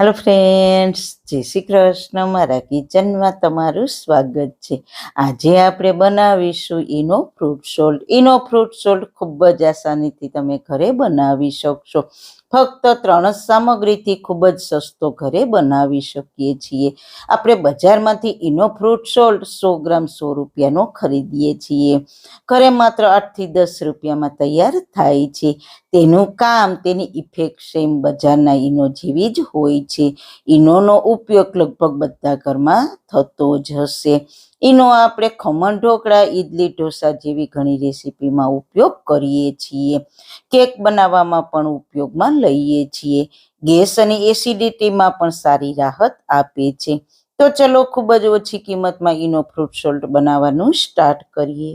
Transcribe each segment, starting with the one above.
Hello friends જય શ્રી કૃષ્ણ. મારા કિચનમાં તમારું સ્વાગત છે. આજે આપણે બનાવીશું Eno fruit salt. Eno fruit salt ખૂબ જ આસાનીથી તમે ઘરે બનાવી શકશો. ફક્ત ત્રણ જ સામગ્રીથી ખૂબ જ સસ્તો ઘરે બનાવી શકીએ છીએ. આપણે બજારમાંથી ઈનો ફ્રૂટ સોલ્ટ સો ગ્રામ સો રૂપિયાનો ખરીદીએ છીએ. ઘરે માત્ર આઠથી દસ રૂપિયામાં તૈયાર થાય છે. તેનું કામ તેની ઇફેક્ટ સેમ બજારના ઈનો જેવી જ હોય છે. ઈનોનો ઉપયોગ લગભગ બધા ઘરમાં થતો જ હશે. ઈનો આપણે ખમણ ઢોકળા, ઈડલી, ઢોસા જેવી ઘણી રેસીપીમાં ઉપયોગ કરીએ છીએ. કેક બનાવવામાં પણ ઉપયોગમાં લઈએ છીએ. ગેસ અને એસિડિટીમાં પણ સારી રાહત આપે છે. તો ચલો ખૂબ જ ઓછી કિંમતમાં ઈનો ફ્રૂટ સોલ્ટ બનાવવાનું સ્ટાર્ટ કરીએ.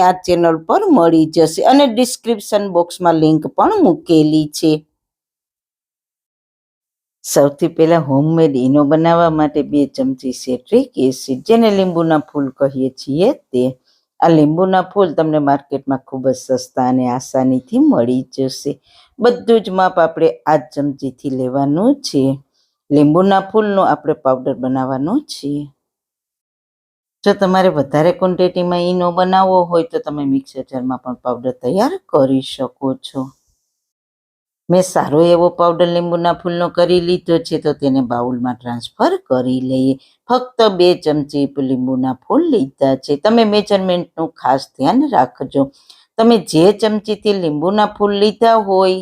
આ ચેનલ પર મળી જશે અને ડિસ્ક્રિપ્શન બોક્સમાં લિંક પણ મૂકેલી છે. સૌથી પહેલા હોમમેડ ઇનો બનાવવા માટે બે ચમચી સેટ્રિક એસિડ જેને લીંબુના ફૂલ કહીએ છીએ તે. આ લીંબુના ફૂલ તમને માર્કેટમાં ખૂબ જ સસ્તા અને આસાનીથી મળી જશે. બધું જ માપ આપણે આ ચમચીથી લેવાનું છે. લીંબુના ફૂલનો આપણે પાવડર બનાવવાનો છે. જો તમારે વધારે ક્વોન્ટિટીમાં ઈનો બનાવવો હોય તો તમે મિક્સર જારમાં પણ પાવડર તૈયાર કરી શકો છો. મેં સારો એવો પાવડર લીંબુના ફૂલનો કરી લીધો છે તો તેને બાઉલમાં ટ્રાન્સફર કરી લઈએ. ફક્ત બે ચમચી લીંબુના ફૂલ લીધા છે. તમે મેજરમેન્ટનું ખાસ ધ્યાન રાખજો. તમે જે ચમચીથી લીંબુના ફૂલ લીધા હોય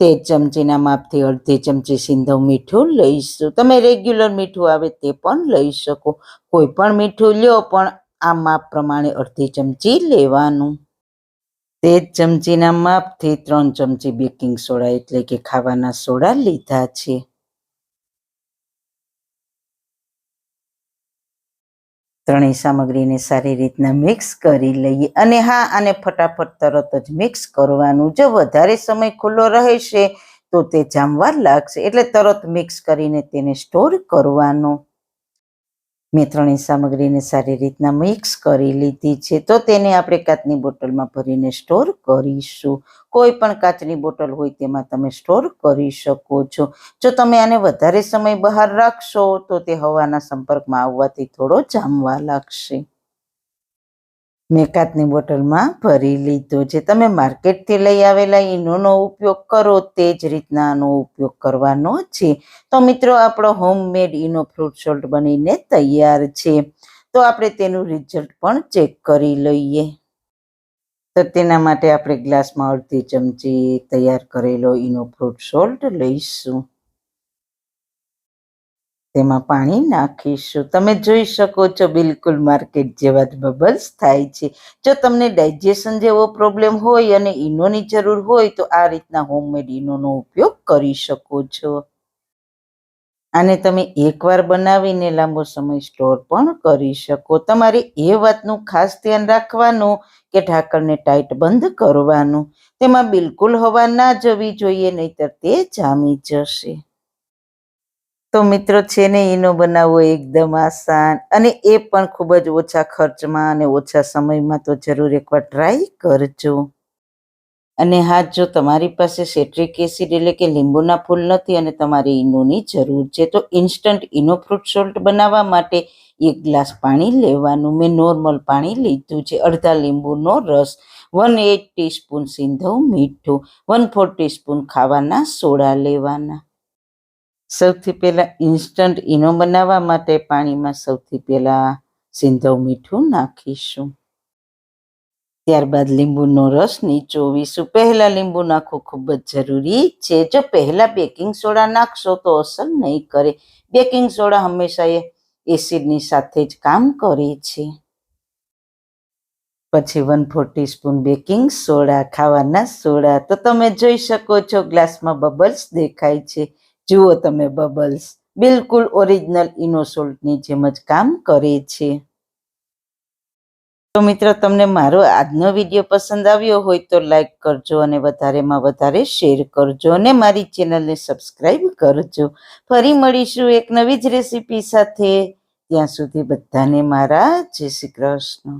તે ચમચીના માપથી અડધી ચમચી સિંધવ મીઠું લઈશું. તમે રેગ્યુલર મીઠું આવે તે પણ લઈ શકો. કોઈ પણ મીઠું લ્યો, પણ આ માપ પ્રમાણે અડધી ચમચી લેવાનું. તે ચમચીના માપથી ત્રણ ચમચી બેકિંગ સોડા એટલે કે ખાવાના સોડા લીધા છે. ત્રણેય સામગ્રીને સારી રીતના મિક્સ કરી લઈએ અને હા, આને ફટાફટ તરત જ મિક્સ કરવાનું. જો વધારે સમય ખુલ્લો રહેશે, તો તે જામવા લાગશે. એટલે તરત મિક્સ કરીને તેને સ્ટોર કરવાનો. મેં સામગ્રીને સારી રીતના મિક્સ કરી લીધી છે. તો તેને આપણે કાચની બોટલમાં ભરીને સ્ટોર કરીશું. કોઈ પણ કાચની બોટલ હોય તેમાં તમે સ્ટોર કરી શકો છો. જો તમે આને વધારે સમય બહાર રાખશો તો તે હવાના સંપર્કમાં આવવાથી થોડો જામવા લાગશે. મેં કાચની બોટલમાં ભરી લીધો છે. તમે માર્કેટથી લઈ આવેલા ઈનોનો ઉપયોગ કરો તે જ રીતના આનો ઉપયોગ કરવાનો છે. તો મિત્રો, આપણો હોમમેડ ઈનો ફ્રૂટ સોલ્ટ બનીને તૈયાર છે. તો આપણે તેનું રિઝલ્ટ પણ ચેક કરી લઈએ. તો તેના માટે આપણે ગ્લાસમાં અડધી ચમચી તૈયાર કરેલો ઈનો ફ્રૂટ સોલ્ટ લઈશું. તેમાં પાણી નાખીશું. તમે જોઈ શકો છો બિલકુલ માર્કેટ જેવા જ બબલ્સ થાય છે. જો તમને ડાયજેશન જેવો પ્રોબ્લેમ હોય અને ઈનોની જરૂર હોય તો આ રીતના હોમમેડ ઈનોનો ઉપયોગ કરી શકો છો. આને તમે એકવાર બનાવીને લાંબો સમય સ્ટોર પણ કરી શકો. તમારે એ વાતનું ખાસ ધ્યાન રાખવાનું કે ઢાંકણને ટાઈટ બંધ કરવાનું. તેમાં બિલકુલ હવા ના જવી જોઈએ, નહીતર તે જામી જશે. તો મિત્રો છે ને એનો બનાવવો એકદમ આસાન અને એ પણ ખૂબ જ ઓછા ખર્ચમાં અને ઓછા સમયમાં તો જરૂર એકવાર ટ્રાય કરજો. અને હા, જો તમારી પાસે સેટ્રિક એસિડ એટલે કે લીંબુના ફૂલ નથી અને તમારે ઈનોની જરૂર છે, તો ઇન્સ્ટન્ટ ઈનો ફ્રૂટ સોલ્ટ બનાવવા માટે એક ગ્લાસ પાણી લેવાનું. મેં નોર્મલ પાણી લીધું છે, અડધા લીંબુનો રસ વન એટ ટીસ્પૂન સિંધવ મીઠું વન ફોર ટીસ્પૂન ખાવાના સોડા લેવાના. સૌથી પહેલા ઇન્સ્ટન્ટ ઈનો બનાવવા માટે પાણીમાં સૌથી પહેલા સિંધવ મીઠું નાખીશું. ત્યારબાદ લીંબુનો રસ નીચોવીશું પહેલા લીંબુ નાખવું ખૂબ જ જરૂરી છે. જો પહેલા બેકિંગ સોડા નાખશો તો અસર નહીં કરે. બેકિંગ સોડા હંમેશા એ એસિડની સાથે જ કામ કરે છે. પછી one four teaspoon baking soda, ખાવાના સોડા. તો તમે જોઈ શકો છો, ગ્લાસમાં બબલ્સ દેખાય છે. જુઓ તમે બબલ્સ. બિલકુલ ઓરિજિનલ ઇનોસોલ્ટની જેમ જ કામ કરે છે. તો મિત્રો, તમને મારો આજનો વીડિયો પસંદ આવ્યો હોય તો લાઈક કરજો અને વધારેમાં વધારે શેર કરજો અને મારી ચેનલને સબસ્ક્રાઈબ કરજો. ફરી મળીશું એક નવી જ રેસીપી સાથે. ત્યાં સુધી બધાને મારા જય શ્રી કૃષ્ણ.